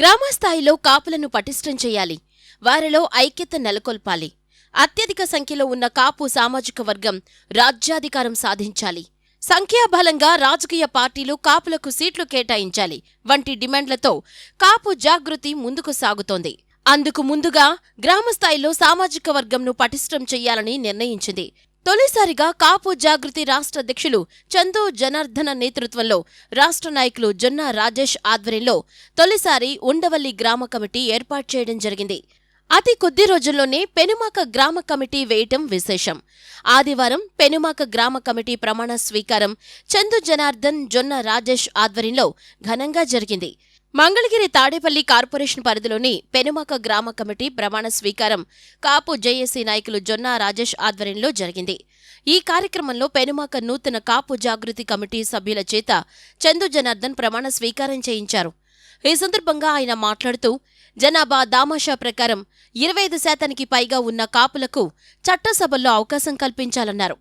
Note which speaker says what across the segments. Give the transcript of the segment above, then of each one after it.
Speaker 1: గ్రామస్థాయిలో కాపులను పటిష్టం చేయాలి. వారిలో ఐక్యత నెలకొల్పాలి. అత్యధిక సంఖ్యలో ఉన్న కాపు సామాజిక వర్గం రాజ్యాధికారం సాధించాలి. సంఖ్యాబలంగా రాజకీయ పార్టీలు కాపులకు సీట్లు కేటాయించాలి. వంటి డిమాండ్లతో కాపు జాగృతి ముందుకు సాగుతోంది. అందుకు ముందుగా గ్రామస్థాయిలో సామాజిక వర్గంను పటిష్టం చేయాలని నిర్ణయించింది తొలిసారిగా కాపు జాగృతి రాష్ట్ర అధ్యక్షులు చందు జనార్దన నేతృత్వంలో రాష్ట్ర నాయకులు జొన్న రాజేష్ ఆధ్వర్యంలో తొలిసారి ఉండవల్లి గ్రామ కమిటీ ఏర్పాటు చేయడం జరిగింది. అతి కొద్ది రోజుల్లోనే పెనుమాక గ్రామ కమిటీ వేయటం విశేషం. ఆదివారం పెనుమాక గ్రామ కమిటీ ప్రమాణ స్వీకారం చందు జనార్దన్ జొన్న రాజేష్ ఆధ్వర్యంలో ఘనంగా జరిగింది. మంగళగిరి తాడేపల్లి కార్పొరేషన్ పరిధిలోని పెనుమాక గ్రామ కమిటీ ప్రమాణ స్వీకారం కాపు జేఏసీ నాయకులు జొన్న రాజేష్ ఆధ్వర్యంలో జరిగింది. ఈ కార్యక్రమంలో పెనుమాక నూతన కాపు జాగృతి కమిటీ సభ్యుల చేత చందు జనార్దన్ ప్రమాణ స్వీకారం చేయించారు. ఈ సందర్భంగా ఆయన మాట్లాడుతూ జనాభా దామాషా ప్రకారం ఇరవై ఐదు శాతానికి పైగా ఉన్న కాపులకు చట్టసభల్లో అవకాశం కల్పించాలన్నారు.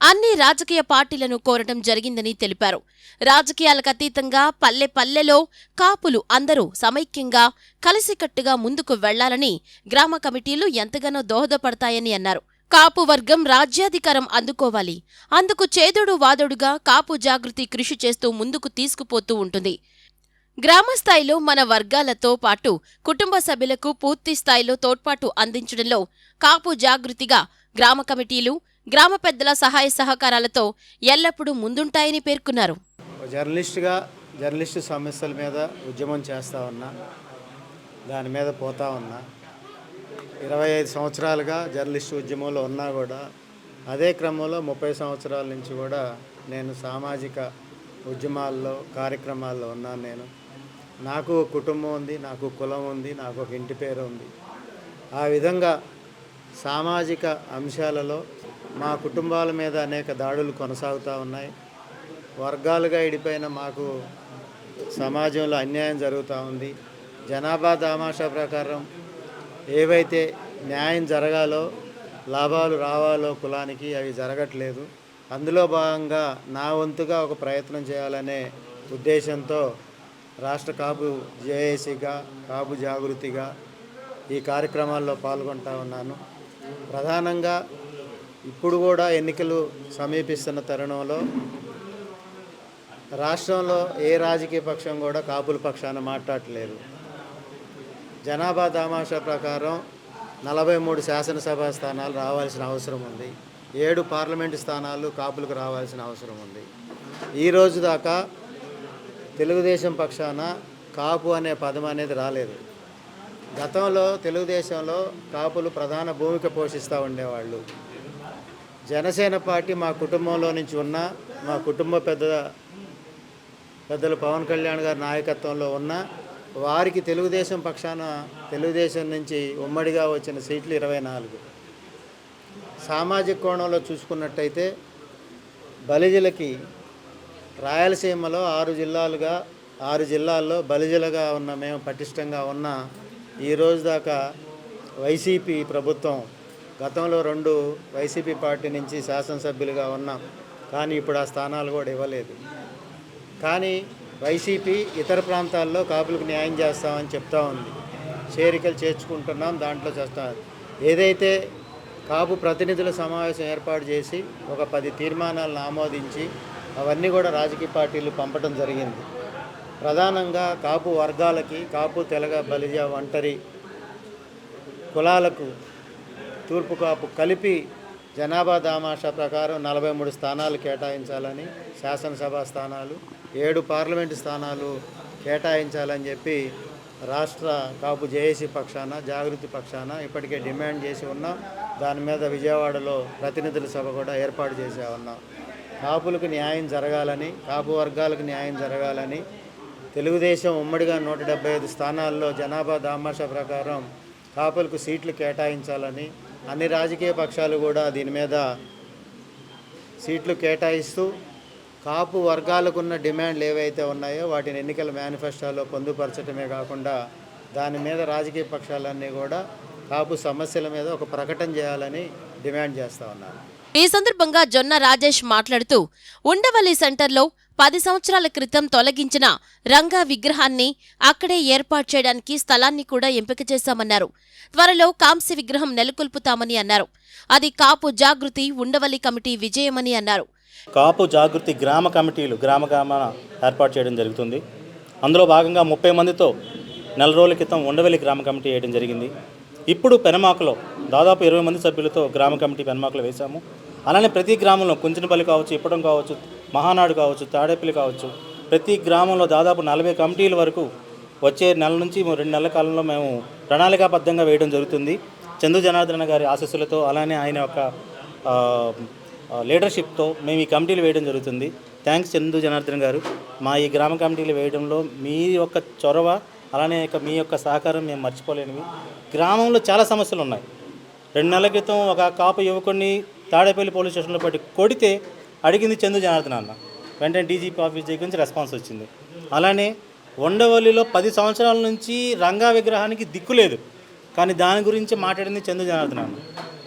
Speaker 1: అన్ని రాజకీయ పార్టీలను కోరటం జరిగిందని తెలిపారు. రాజకీయాలకు అతీతంగా పల్లె పల్లెలో కాపులు అందరూ సమైక్యంగా కలిసికట్టుగా ముందుకు వెళ్ళాలని గ్రామ కమిటీలు ఎంతగానో దోహదపడతాయని అన్నారు. కాపు వర్గం రాజ్యాధికారం అందుకోవాలి. అందుకు చేదుడు వాదుడుగా కాపు జాగృతి కృషి చేస్తూ ముందుకు తీసుకుపోతూ ఉంటుంది. గ్రామస్థాయిలో మన వర్గాలతో పాటు కుటుంబ సభ్యులకు పూర్తి స్థాయిలో తోడ్పాటు అందించడంలో కాపు జాగృతిగా గ్రామ కమిటీలు గ్రామ పెద్దల సహాయ సహకారాలతో ఎల్లప్పుడూ ముందుంటాయని పేర్కొన్నారు.
Speaker 2: జర్నలిస్ట్గా జర్నలిస్టు సమస్యల మీద ఉద్యమం చేస్తూ ఉన్నా దాని మీద పోతా ఉన్నా ఇరవై ఐదు సంవత్సరాలుగా జర్నలిస్టు ఉద్యమంలో ఉన్నా కూడా అదే క్రమంలో ముప్పై సంవత్సరాల నుంచి కూడా నేను సామాజిక ఉద్యమాల్లో కార్యక్రమాల్లో ఉన్నాను నేను. నాకు కుటుంబం ఉంది నాకు కులం ఉంది నాకు ఒక ఇంటి పేరు ఉంది. ఆ విధంగా సామాజిక అంశాలలో మా కుటుంబాల మీద అనేక దాడులు కొనసాగుతూ ఉన్నాయి. వర్గాలుగా ఇడిపోయిన మాకు సమాజంలో అన్యాయం జరుగుతూ ఉంది. జనాభా దామాషా ప్రకారం ఏవైతే న్యాయం జరగాలో లాభాలు రావాలో కులానికి అవి జరగట్లేదు. అందులో భాగంగా నా వంతుగా ఒక ప్రయత్నం చేయాలనే ఉద్దేశంతో రాష్ట్ర కాపు జేఏసీగా కాపు జాగృతిగా ఈ కార్యక్రమాల్లో పాల్గొంటా ఉన్నాను. ప్రధానంగా ఇప్పుడు కూడా ఎన్నికలు సమీపిస్తున్న తరుణంలో రాష్ట్రంలో ఏ రాజకీయ పక్షం కూడా కాపుల పక్షాన మాట్లాడట్లేదు. జనాభా దామాషా ప్రకారం నలభై మూడు శాసనసభ స్థానాలు రావాల్సిన అవసరం ఉంది. ఏడు పార్లమెంటు స్థానాలు కాపులకు రావాల్సిన అవసరం ఉంది. ఈ రోజు దాకా తెలుగుదేశం పక్షాన కాపు అనే పదం అనేది రాలేదు. గతంలో తెలుగుదేశంలో కాపులు ప్రధాన భూమిక పోషిస్తూ ఉండేవాళ్ళు. జనసేన పార్టీ మా కుటుంబంలో నుంచి ఉన్న మా కుటుంబ పెద్ద పెద్దలు పవన్ కళ్యాణ్ గారి నాయకత్వంలో ఉన్న వారికి తెలుగుదేశం పక్షాన తెలుగుదేశం నుంచి ఉమ్మడిగా వచ్చిన సీట్లు ఇరవై నాలుగు. సామాజిక కోణంలో చూసుకున్నట్టయితే బలిజలకి రాయలసీమలో ఆరు జిల్లాలుగా ఆరు జిల్లాల్లో బలిజలుగా ఉన్న మేము పటిష్టంగా ఉన్న ఈ రోజు దాకా వైసీపీ ప్రభుత్వం గతంలో రెండు వైసీపీ పార్టీ నుంచి శాసనసభ్యులుగా ఉన్నాం కానీ ఇప్పుడు ఆ స్థానాలు కూడా ఇవ్వలేదు. కానీ వైసీపీ ఇతర ప్రాంతాల్లో కాపులకు న్యాయం చేస్తామని చెప్తా ఉంది. చేరికలు చేర్చుకుంటున్నాం దాంట్లో చేస్తాం ఏదైతే కాపు ప్రతినిధుల సమావేశం ఏర్పాటు చేసి ఒక పది తీర్మానాలను ఆమోదించి అవన్నీ కూడా రాజకీయ పార్టీలు పంపడం జరిగింది. ప్రధానంగా కాపు వర్గాలకి కాపు తెలగ బలిజ ఒంటరి కులాలకు తూర్పు కాపు కలిపి జనాభా దామాషా ప్రకారం నలభై మూడు స్థానాలు కేటాయించాలని శాసనసభ స్థానాలు ఏడు పార్లమెంటు స్థానాలు కేటాయించాలని చెప్పి రాష్ట్ర కాపు జేఏసీ పక్షాన జాగృతి పక్షాన ఇప్పటికే డిమాండ్ చేసి ఉన్నాం దాని మీద విజయవాడలో ప్రతినిధుల సభ కూడా ఏర్పాటు చేసే ఉన్నాం. కాపులకు న్యాయం జరగాలని కాపు వర్గాలకు న్యాయం జరగాలని తెలుగుదేశం ఉమ్మడిగా నూట డెబ్బై ఐదు స్థానాల్లో జనాభా దామాషా ప్రకారం కాపులకు సీట్లు కేటాయించాలని అన్ని రాజకీయ పక్షాలు కూడా దీని మీద సీట్లు కేటాయిస్తూ కాపు వర్గాలకు ఉన్న డిమాండ్లు ఏవైతే ఉన్నాయో వాటిని ఎన్నికల మేనిఫెస్టోలో పొందుపరచడమే కాకుండా దాని మీద రాజకీయ పక్షాలన్నీ కూడా కాపు సమస్యల మీద ఒక ప్రకటన చేయాలని డిమాండ్ చేస్తూ ఉన్నారు
Speaker 1: ఈ సందర్భంగా జొన్న రాజేష్ మాట్లాడుతూ ఉండవల్లి సెంటర్లో పది సంవత్సరాల క్రితం తొలగించిన రంగా విగ్రహాన్ని అక్కడే ఏర్పాటు చేయడానికి స్థలాన్ని కూడా ఎంపిక చేశామన్నారు. త్వరలో కాంస్య విగ్రహం నెలకొల్పుతామని అన్నారు. అది కాపు జాగృతి ఉండవల్లి కమిటీ విజయమని అన్నారు.
Speaker 3: కాపు జాగృతి గ్రామ కమిటీలు గ్రామ గ్రామాన ఏర్పాటు చేయడం జరుగుతుంది. అందులో భాగంగా ముప్పై మందితో నెల రోజుల క్రితం ఉండవల్లి గ్రామ కమిటీ వేయడం జరిగింది. ఇప్పుడు పెనమాకలో దాదాపు ఇరవై మంది సభ్యులతో గ్రామ కమిటీ పెనమాకలో వేశాము. అలానే ప్రతి గ్రామంలో కుంచినపల్లి కావచ్చు ఇప్పటం కావచ్చు మహానాడు కావచ్చు తాడేపల్లి కావచ్చు ప్రతి గ్రామంలో దాదాపు నలభై కమిటీల వరకు వచ్చే నెల నుంచి రెండు నెలల కాలంలో మేము ప్రణాళికాబద్ధంగా వేయడం జరుగుతుంది. చందు జనార్దన గారి ఆశస్సులతో అలానే ఆయన యొక్క లీడర్షిప్తో మేము ఈ కమిటీలు వేయడం జరుగుతుంది. థ్యాంక్స్ చందు జనార్దన్ గారు. మా ఈ గ్రామ కమిటీలు వేయడంలో మీ యొక్క చొరవ అలానే ఇక మీ యొక్క సహకారం మేము మర్చిపోలేనివి. గ్రామంలో చాలా సమస్యలు ఉన్నాయి రెండు నెలల క్రితం ఒక కాపు యువకుడిని తాడేపల్లి పోలీస్ స్టేషన్లో పట్టి కొడితే అడిగింది చందు జనార్దన్ అన్న. వెంటనే డీజీపీ ఆఫీస్ దగ్గర నుంచి రెస్పాన్స్ వచ్చింది. అలానే ఉండవల్లిలో పది సంవత్సరాల నుంచి రంగా విగ్రహానికి దిక్కు లేదు. కానీ దాని గురించి మాట్లాడింది చందు జనార్దన్ అన్న.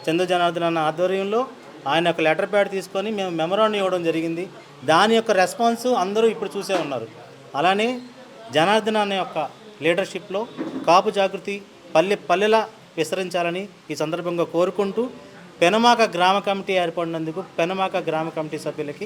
Speaker 3: చందు జనార్దన్ అన్న ఆధ్వర్యంలో ఆయన ఒక లెటర్ ప్యాడ్ తీసుకొని మేము మెమరాండం ఇవ్వడం జరిగింది. దాని యొక్క రెస్పాన్స్ అందరూ ఇప్పుడు చూసే ఉన్నారు. అలానే జనార్దన్ అన్న యొక్క లీడర్షిప్లో కాపు జాగృతి పల్లె పల్లెలా విస్తరించాలని ఈ సందర్భంగా కోరుకుంటూ పెనమాక గ్రామ కమిటీ ఏర్పడినందుకు పెనమాక గ్రామ కమిటీ సభ్యులకి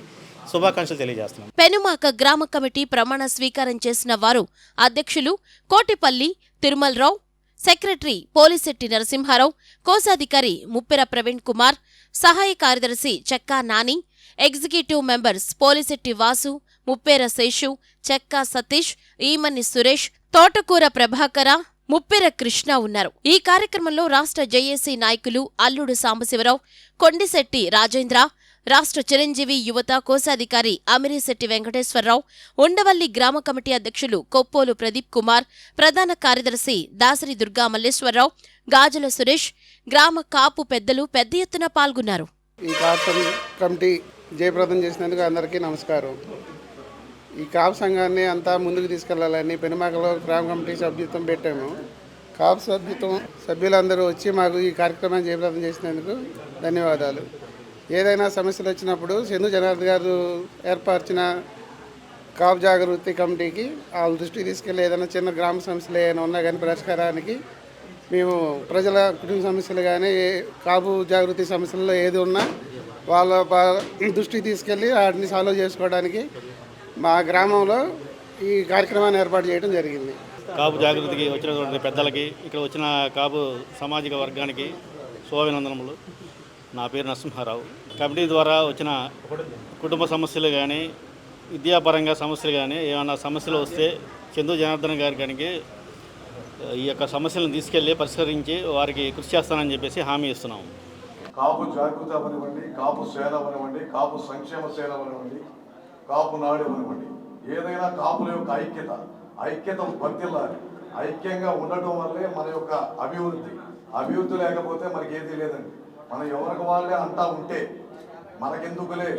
Speaker 3: శుభాకాంక్షలు తెలియజేస్తున్నాం.
Speaker 1: పెనుమాక గ్రామ కమిటీ ప్రమాణ స్వీకారం చేసిన వారు అధ్యక్షులు కోటిపల్లి తిరుమలరావు సెక్రటరీ పోలిశెట్టి నరసింహారావు కోశాధికారి ముప్పెర ప్రవీణ్ కుమార్ సహాయ కార్యదర్శి చెక్కా నాని ఎగ్జిక్యూటివ్ మెంబర్స్ పోలిశెట్టి వాసు ముప్పేర శేషు చెక్కా సతీష్ ఈమని సురేష్ తోటకూర ప్రభాకర ముప్పెర కృష్ణ ఉన్నారు. ఈ కార్యక్రమంలో రాష్ట్ర జేఏసీ నాయకులు అల్లుడు సాంబశివరావు కొండిశెట్టి రాజేంద్ర రాష్ట్ర చిరంజీవి యువత కోశాధికారి అమిరిశెట్టి వెంకటేశ్వరరావు ఉండవల్లి గ్రామ కమిటీ అధ్యక్షులు కొప్పోలు ప్రదీప్ కుమార్ ప్రధాన కార్యదర్శి దాసరి దుర్గా మల్లేశ్వరరావు గాజుల సురేష్ గ్రామ కాపు పెద్దలు పెద్ద ఎత్తున పాల్గొన్నారు.
Speaker 4: ఈ కమిటీ జయప్రదం చేసినందుకు అందరికీ నమస్కారం. ఈ కాప్ సంఘాన్ని అంతా ముందుకు తీసుకెళ్ళాలని పెనుమాకలో గ్రామ కమిటీ సభ్యత్వం పెట్టాము. కాప్ సభ్యత్వం సభ్యులందరూ వచ్చి మాకు ఈ కార్యక్రమాన్ని జయప్రదం చేసినందుకు ధన్యవాదాలు. ఏదైనా సమస్యలు వచ్చినప్పుడు చందు జనార్దన్ గారు ఏర్పరిచిన కాపు జాగృతి కమిటీకి వాళ్ళ దృష్టికి తీసుకెళ్ళి ఏదైనా చిన్న గ్రామ సమస్యలు ఏమైనా ఉన్నా కానీ పరిష్కారానికి మేము ప్రజల కుటుంబ సమస్యలు కానీ ఏ- కాపు జాగృతి సమస్యల్లో ఏది ఉన్నా వాళ్ళ దృష్టి దృష్టికి తీసుకెళ్ళి వాటిని సాల్వ్ చేసుకోవడానికి మా గ్రామంలో ఈ కార్యక్రమాన్ని ఏర్పాటు చేయడం జరిగింది.
Speaker 5: కాపు జాగృతికి వచ్చినటువంటి పెద్దలకి ఇక్కడ వచ్చిన కాపు సామాజిక వర్గానికి శుభాభినందనములు. నా పేరు నరసింహారావు. కమిటీ ద్వారా వచ్చిన కుటుంబ సమస్యలు కానీ విద్యాపరంగా సమస్యలు కానీ ఏమైనా సమస్యలు వస్తే చందు జనార్దన్ గారి గారికి ఈ యొక్క సమస్యలను తీసుకెళ్ళి పరిష్కరించి వారికి కృషి చేస్తానని చెప్పేసి హామీ ఇస్తున్నాము.
Speaker 6: కాపు జాగృత అవనివ్వండి కాపు సేన అవనివ్వండి కాపు సంక్షేమ సేన అవనివ్వండి. కాపు నాడు ఇవ్వనివ్వండి ఏదైనా కాపుల యొక్క ఐక్యత ఐక్యత భక్తిల్లాలి ఐక్యంగా ఉండటం వల్లే మన యొక్క అభివృద్ధి. అభివృద్ధి లేకపోతే మనకి ఏది లేదండి. మనం ఎవరికి వాళ్ళే అంతా ఉంటే మనకెందుకులే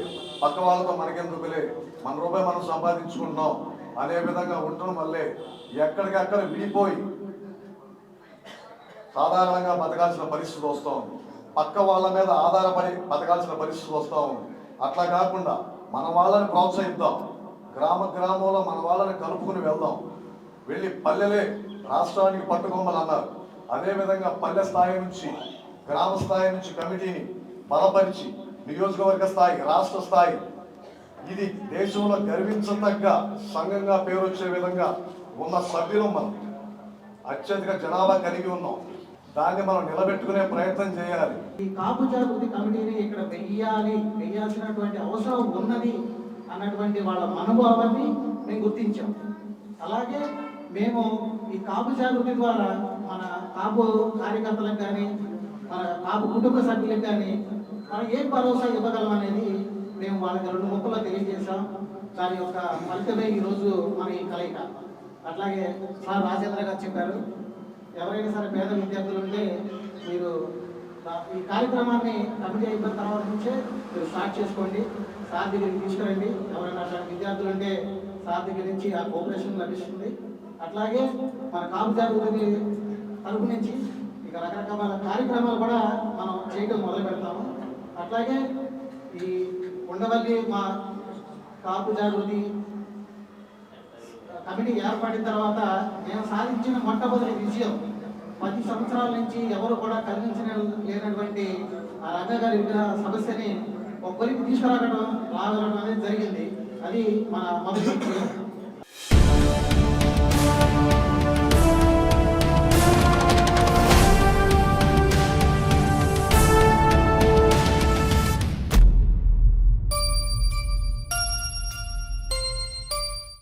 Speaker 6: పక్క వాళ్ళతో మనకెందుకులే మన రూపాయి మనం సంపాదించుకుంటున్నాం అనే విధంగా ఉండటం వల్లే ఎక్కడికక్కడ విడిపోయి సాధారణంగా బతకాల్సిన పరిస్థితి వస్తూ ఉంది పక్క వాళ్ళ మీద ఆధారపడి బతకాల్సిన పరిస్థితి వస్తూ ఉంది అట్లా కాకుండా మన వాళ్ళని ప్రోత్సహిద్దాం. గ్రామ గ్రామంలో మన వాళ్ళని కలుపుకుని వెళ్దాం. వెళ్ళి పల్లెలే రాష్ట్రానికి పట్టుకొమ్మలు అన్నారు. అదేవిధంగా పల్లె స్థాయి నుంచి గ్రామ స్థాయి నుంచి కమిటీని బలపరిచి నియోజకవర్గ స్థాయి రాష్ట్ర స్థాయి. ఇది దేశంలో గర్వించదగ్గ సంఘంగా పేరు వచ్చే విధంగా ఉన్న సభ్యులం మనం. అత్యధిక జనాభా కలిగి ఉన్నాం. దాన్ని మనం నిలబెట్టుకునే ప్రయత్నం చేయాలి.
Speaker 7: ఈ కాపు జాగృతి కమిటీని ఇక్కడ వెయ్యాలి వెయ్యాల్సినటువంటి అవసరం ఉన్నది అన్నటువంటి వాళ్ళ మనోభావాన్ని మేము గుర్తించాం. అలాగే మేము ఈ కాపు జాగృతి ద్వారా మన కాపు కార్యకర్తలకు కానీ మన కాపు కుటుంబ సభ్యులకు కానీ మనం ఏం భరోసా ఇవ్వగలం అనేది మేము వాళ్ళకి రెండు ముక్కలు తెలియజేశాం. దాని యొక్క ఫలితమే ఈరోజు మన ఈ కలయిక. అట్లాగే సార్ రాజేంద్ర గారు చెప్పారు ఎవరైనా సరే పేద విద్యార్థులు ఉంటే మీరు ఈ కార్యక్రమాన్ని కమిటీ అయిపోయిన తర్వాత నుంచే మీరు స్టార్ట్ చేసుకోండి. సార్ దగ్గరికి తీసుకురండి. ఎవరైనా అట్లాంటి విద్యార్థులు ఉంటే సార్ దగ్గర నుంచి ఆ కోఆపరేషన్ లభిస్తుంది. అట్లాగే మన కాపు జాగృతి తరపు నుంచి ఇక రకరకాల కార్యక్రమాలు కూడా మనం చేయడం మొదలు పెడతాము. అట్లాగే ఈ ఉండవల్లి మా కాపు జాగృతి కమిటీ ఏర్పడిన తర్వాత నేను సాధించిన మొట్టమొదటి విజయం పది సంవత్సరాల నుంచి ఎవరు కూడా కలిగించిన లేనటువంటి ఆ రంగగారి సమస్యని ఒక్కరికి తీసుకురాగడం తీసుకురావడం రావడం అనేది జరిగింది. అది మన మొదటి విజయం.